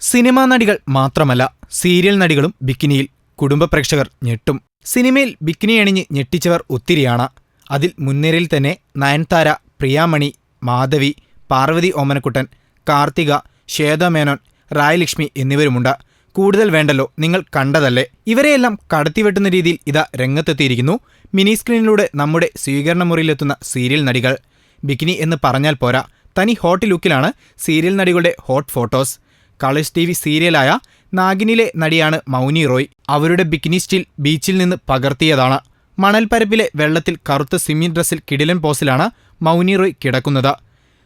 Cinema നടികൾ മാത്രമല്ല serial നടികളും ബിക്കിനിയിൽ കുടുംബ പ്രേക്ഷകർ ഞെട്ടും. സിനിമയിൽ ബിക്കിനി അണിഞ്ഞ് ഞെട്ടിച്ചവർ ഒത്തിരിയാണ്. അതിൽ മുൻനിരയിൽ തന്നെ നയൻതാര പ്രിയാമണി മാധവി പാർവതി ഓമനക്കുട്ടൻ കാർത്തിക ശ്വേത മേനോൻ റായലക്ഷ്മി എന്നിവരുമുണ്ട്. കൂടുതൽ വേണ്ടല്ലോ നിങ്ങൾ കണ്ടതല്ലേ? ഇവരെയെല്ലാം കടത്തിവെട്ടുന്ന രീതിയിൽ ഇതാ രംഗത്തെത്തിയിരിക്കുന്നു. മിനി സ്ക്രീനിലൂടെ നമ്മുടെ സ്വീകരണ മുറിയിലെത്തുന്ന സീരിയൽ നടികൾ. ബിക്കിനി എന്ന് പറഞ്ഞാൽ പോരാ. തനി ഹോട്ട് ലുക്കിലാണ് serial നടികളുടെ hot photos. Colors T V സീരിയലായ നാഗിനിലെ നടിയാണ് മൗനി റോയ്. അവരുടെ ബിക്കിനി സ്റ്റിൽ ബീച്ചിൽ നിന്ന് പകർത്തിയതാണ്. മണൽപ്പരപ്പിലെ വെള്ളത്തിൽ കറുത്ത സിമി ഡ്രസ്സിൽ കിടിലൻ പോസിലാണ് മൗനി റോയ് കിടക്കുന്നത്.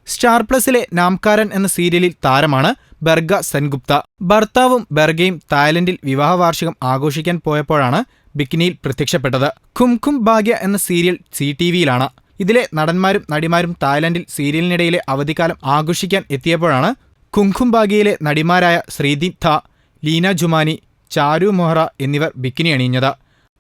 സ്റ്റാർ പ്ലസിലെ നാംകാരൻ എന്ന സീരിയലിൽ താരമാണ് ബർഗ സെൻഗുപ്ത. ഭർത്താവും ബർഗയും തായ്ലൻഡിൽ വിവാഹ വാർഷികം ആഘോഷിക്കാൻ പോയപ്പോഴാണ് ബിക്കിനിയിൽ പ്രത്യക്ഷപ്പെട്ടത്. ഖുംഖും ഭാഗ്യ എന്ന സീരിയൽ സി ടി വിയിലാണ്. ഇതിലെ നടന്മാരും നടിമാരും തായ്ലൻഡിൽ സീരിയലിനിടയിലെ അവധിക്കാലം ആഘോഷിക്കാൻ എത്തിയപ്പോഴാണ് കുങ്കുംബാഗിയിലെ നടിമാരായ ശ്രീദീപ് ധ ലീന ജുമാനി ചാരു മൊഹ്റ എന്നിവർ ബിക്കിനി അണിഞ്ഞത്.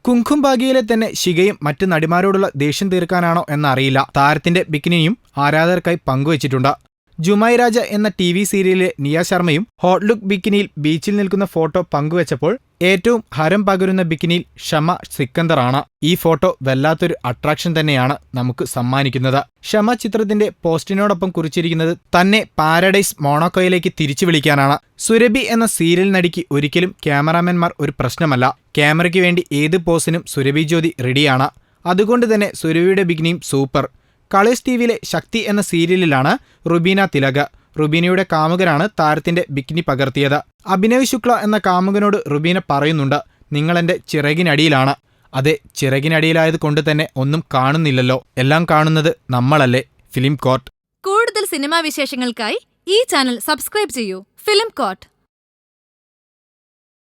കുങ്കുംബാഗിയിലെ തന്നെ ശികയും മറ്റ് നടിമാരോടുള്ള ദേഷ്യം തീർക്കാനാണോ എന്നറിയില്ല. താരത്തിന്റെ ബിക്കിനിയും ആരാധകർക്കായി പങ്കുവച്ചിട്ടുണ്ട്. ജുമായി രാജ എന്ന ടി വി സീരിയലിലെ നിയ ശർമ്മയും ഹോട്ട് ലുക്ക് ബിക്കിനിയിൽ ബീച്ചിൽ നിൽക്കുന്ന ഫോട്ടോ പങ്കുവച്ചപ്പോൾ ഏറ്റവും ഹരം പകരുന്ന ബിക്കിനിയിൽ ഷമ സിക്കന്ദറാണ്. ഈ ഫോട്ടോ വല്ലാത്തൊരു അട്രാക്ഷൻ തന്നെയാണ് നമുക്ക് സമ്മാനിക്കുന്നത്. ഷമ ചിത്രത്തിന്റെ പോസ്റ്റിനോടൊപ്പം കുറിച്ചിരിക്കുന്നത് തന്നെ പാരഡൈസ് മോണോക്കോയിലേക്ക് തിരിച്ചു വിളിക്കാനാണ്. സുരഭി എന്ന സീരിയൽ നടിക്ക് ഒരിക്കലും ക്യാമറാമാൻമാർ ഒരു പ്രശ്നമല്ല. ക്യാമറയ്ക്ക് വേണ്ടി ഏത് പോസിനും സുരഭി ജ്യോതി റെഡിയാണ് അതുകൊണ്ട് തന്നെ സുരഭിയുടെ ബിക്കിനിയും സൂപ്പർ കളേഴ്സ് ടി വിയിലെ ശക്തി എന്ന സീരിയലിലാണ് റുബീന തിലക. റുബീനയുടെ കാമുകനാണ് താരത്തിന്റെ ബിക്കിനി പകർത്തിയത്. അഭിനവ് ശുക്ല എന്ന കാമുകനോട് റുബീന പറയുന്നുണ്ട് നിങ്ങളെന്റെ ചിറകിനടിയിലാണ്. അതെ ചിറകിനടിയിലായത് കൊണ്ട് തന്നെ ഒന്നും കാണുന്നില്ലല്ലോ. എല്ലാം കാണുന്നത് നമ്മളല്ലേ. Film court. കൂടുതൽ സിനിമാ വിശേഷങ്ങൾക്കായി ഈ ചാനൽ സബ്സ്ക്രൈബ് ചെയ്യൂ. Film coat